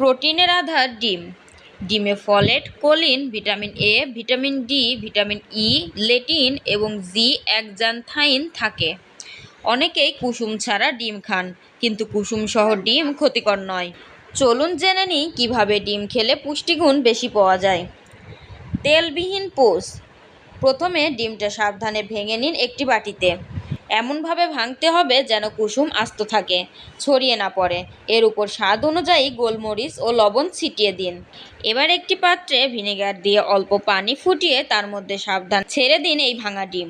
প্রোটিনের আধার ডিম। ডিমে folate, choline, vitamin A, vitamin D, vitamin E, lutein এবং জি একজানথাইন থাকে। অনেকেই কুসুম ছাড়া ডিম খান, কিন্তু কুসুম সহ ডিম ক্ষতিকর নয়। চলুন জেনে নিই কীভাবে ডিম খেলে পুষ্টিগুণ বেশি পাওয়া যায়। তেলবিহীন পোষ প্রথমে ডিমটা সাবধানে ভেঙে নিন একটি বাটিতে। এমনভাবে ভাঙতে হবে যেন কুসুম আস্ত থাকে, ছড়িয়ে না পড়ে। এর উপর স্বাদ অনুযায়ী গোলমরিচ ও লবণ ছিটিয়ে দিন। এবার একটি পাত্রে ভিনেগার দিয়ে অল্প পানি ফুটিয়ে তার মধ্যে সাবধান ছেড়ে দিন এই ভাঙা ডিম।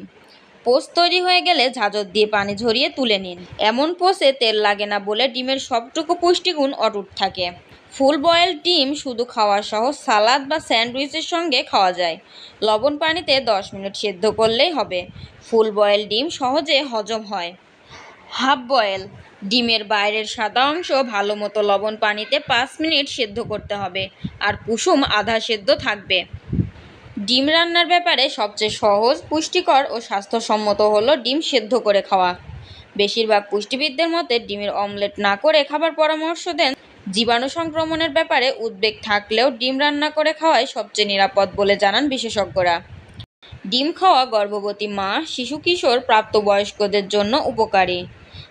পোস্ট তৈরি হয়ে গেলে ঝাঁঝর দিয়ে পানি ঝরিয়ে তুলে নিন। এমন পোষে তেল লাগে না বলে ডিমের সবটুকু পুষ্টিগুণ অটুট থাকে। ফুল বয়েল ডিম শুধু খাওয়া সহ সালাদ বা স্যান্ডউইচের সঙ্গে খাওয়া যায়। লবণ পানিতে দশ মিনিট সেদ্ধ করলেই হবে। ফুল বয়েল ডিম সহজে হজম হয়। Half boil. ডিমের বাইরের সাদা অংশ ভালো মতো লবণ পানিতে পাঁচ মিনিট সেদ্ধ করতে হবে। আর কুসুম আধা সেদ্ধ থাকবে। ডিম রান্নার ব্যাপারে সবচেয়ে সহজ, পুষ্টিকর ও স্বাস্থ্যসম্মত হলো ডিম সেদ্ধ করে খাওয়া। বেশিরভাগ পুষ্টিবিদদের মতে ডিমের অমলেট না করে খাবার পরামর্শ দেন। জীবাণু সংক্রমণের ব্যাপারে উদ্বেগ থাকলেও ডিম রান্না করে খাওয়াই সবচেয়ে নিরাপদ বলে জানান বিশেষজ্ঞরা। ডিম খাওয়া গর্ভবতী মা, শিশু কিশোর, প্রাপ্তবয়স্কদের জন্য উপকারী।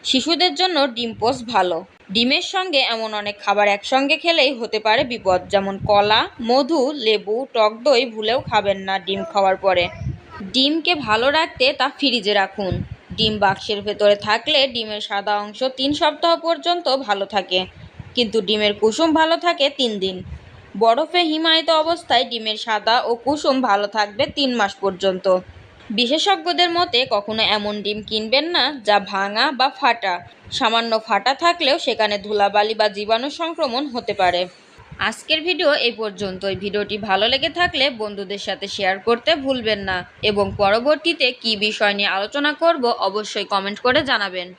শিশুদের জন্য ডিম পোস্ট ভালো। ডিমের সঙ্গে এমন অনেক খাবার একসঙ্গে খেলেই হতে পারে বিপদ, যেমন কলা, মধু, লেবু, টক দই ভুলেও খাবেন না ডিম খাওয়ার পরে। ডিমকে ভালো রাখতে তা ফ্রিজে রাখুন। ডিম বাক্সের ভেতরে থাকলে ডিমের সাদা অংশ তিন সপ্তাহ পর্যন্ত ভালো থাকে, কিন্তু ডিমের কুসুম ভালো থাকে তিন দিন। বরফে হিমায়িত অবস্থায় ডিমের সাদা ও কুসুম ভালো থাকবে তিন মাস পর্যন্ত। বিশেষজ্ঞদের মতে, কখনো এমন ডিম কিনবেন না যা ভাঙা বা ফাটা। সামান্য ফাটা থাকলেও সেখানে ধুলাবালি বা জীবাণু সংক্রমণ হতে পারে। আজকের ভিডিও এই পর্যন্ত পর্যন্তই। ভিডিওটি ভালো লেগে থাকলে বন্ধুদের সাথে শেয়ার করতে ভুলবেন না। এবং পরবর্তীতে কি বিষয় নিয়ে আলোচনা করব অবশ্যই কমেন্ট করে জানাবেন।